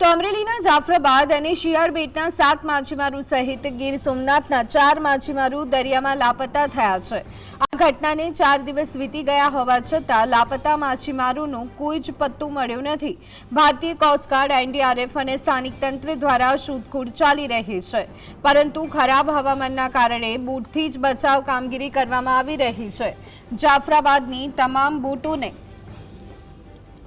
તો અમરેલીના જાફરાબાદ અને શિયાળ બેટના સાત માછીમારો સહિત ગીર સોમનાથના ચાર માછીમારો દરિયામાં લાપતા થયા છે. આ ઘટનાને ચાર દિવસ વીતી ગયા હોવા છતાં લાપતા માછીમારોનું કોઈ જ પત્તું મળ્યું નથી. ભારતીય કોસ્ટગાર્ડ એનડીઆરએફ અને સ્થાનિક તંત્ર દ્વારા શોધખોળ ચાલી રહી છે. પરંતુ ખરાબ હવામાનના કારણે બોટથી જ બચાવ કામગીરી કરવામાં આવી રહી છે. જાફરાબાદની તમામ બોટોને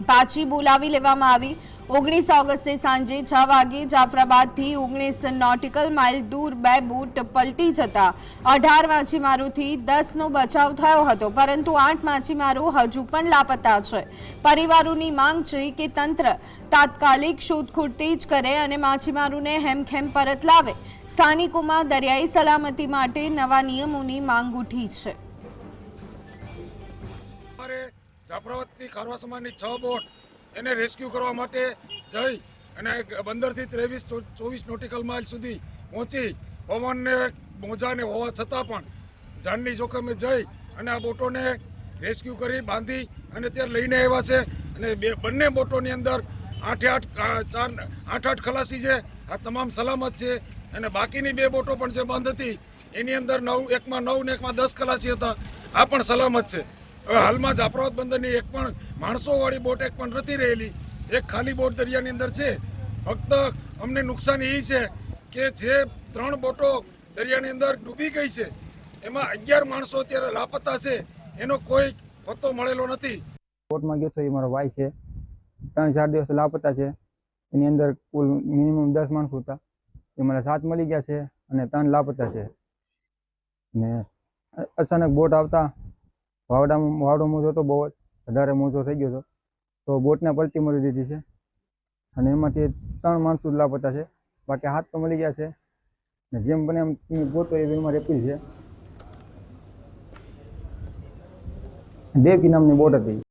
પાછી બોલાવી લેવામાં આવી ઓગણીસ ઓગસ્ટે સાંજે છ વાગે જાફરાબાદથી ઓગણીસ નોટિકલ માઇલ દૂર બે બોટ પલટી જતા અઢાર માછીમારોથી દસનો બચાવ થયો હતો, પરંતુ આઠ માછીમારો હજુ પણ લાપતા છે. પરિવારોની માંગ છે કે તંત્ર તાત્કાલિક શોધખોળ તેજ કરે અને માછીમારોને હેમખેમ પરત લાવે. સ્થાનિકોમાં દરિયાઈ સલામતી માટે નવા નિયમોની માંગ ઉઠી છે. જાફરાબાદથી ખારવા સમાજની છ બોટ એને રેસ્ક્યુ કરવા માટે જઈ અને પંદરથી ત્રેવીસ ચોવીસ નોટિકલ માઇલ સુધી પહોંચી. પવનને મોજાને હોવા છતાં પણ જાનની જોખમે જઈ અને આ બોટોને રેસ્ક્યુ કરી બાંધી અને ત્યાં લઈને આવ્યા છે. અને બે બંને બોટોની અંદર આઠે આઠ ચાર, આઠ આઠ ખલાસી છે. આ તમામ સલામત છે. અને બાકીની બે બોટો પણ જે બંધ હતી, એની અંદર નવ, એકમાં નવ ને એકમાં દસ ખલાસી હતા. આ પણ સલામત છે. હવે હાલમાં જાફરાબાદ બંદરની એક પણ માણસોવાળી બોટ એક પણ નથી રહેલી. એક ખાલી બોટ દરિયાની અંદર છે. ફક્ત અમને નુકસાન એ છે કે જે ત્રણ બોટો દરિયાની અંદર ડૂબી ગઈ છે, એમાં અગિયાર માણસો અત્યારે લાપતા છે, એનો કોઈ પત્તો મળેલો નથી. બોટમાં ગયો તો એ મારો ભાઈ છે. ત્રણ ચાર દિવસ લાપતા છે. એની અંદર કુલ મિનિમમ દસ માણસો હતા. એ મને સાત મળી ગયા છે અને ત્રણ લાપતા છે. ને અચાનક બોટ આવતા વાવડામાં વાવડો મોજો હતો બહુ જ. વધારે મોજો થઈ ગયો હતો તો બોટને પલટી મળી દીધી છે. અને એમાંથી ત્રણ માણસો લાપતા છે. બાકી હાથ તો મળી ગયા છે. ને જેમ બને એમ ગોતો એવી અમારી અપીલ છે. દેવકી નામની બોટ હતી.